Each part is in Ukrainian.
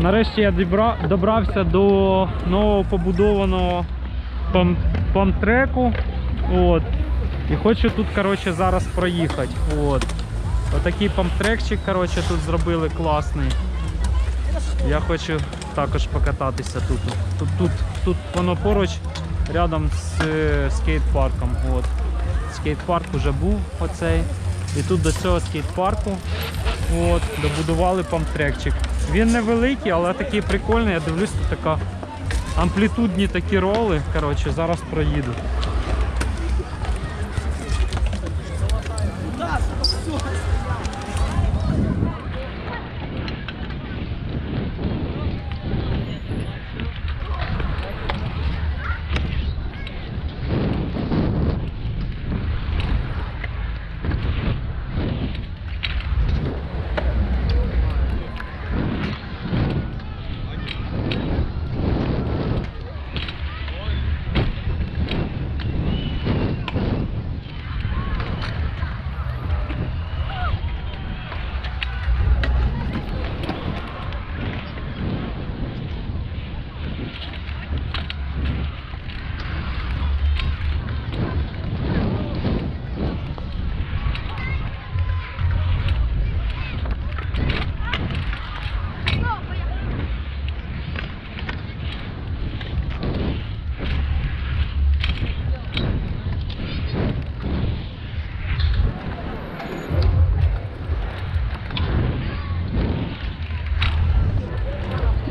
Нарешті я добрався до нового побудованого пам- памтреку. От. І хочу тут коротше, зараз проїхати. От. Отакий памтрекчик коротше, тут зробили класний. Я хочу також покататися тут. Тут, тут, тут воно поруч рядом з е, скейт-парком. От. Скейт-парк вже був оцей. І тут до цього скейт-парку добудували памтрекчик. Він невеликий, але такий прикольний. Я дивлюсь, тут така амплітудні такі роли. Коротше, зараз проїду.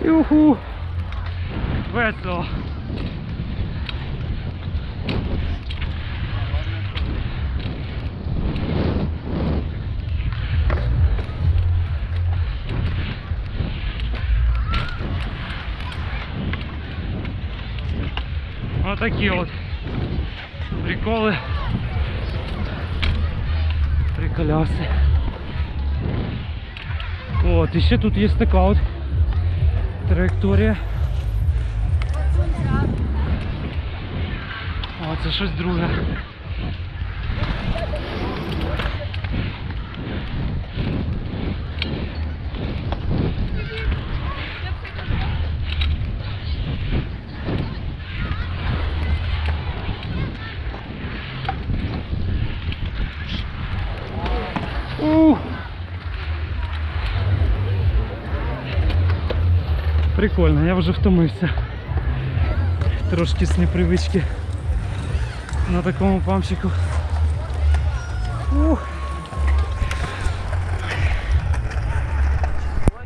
Юху! Весело. Отакі от приколи. Приколяси. От, і ще тут є така от траєкторія. О, це щось друге. Прикольно, я вже втомився. Трошки з непривички на такому памчику. Ух.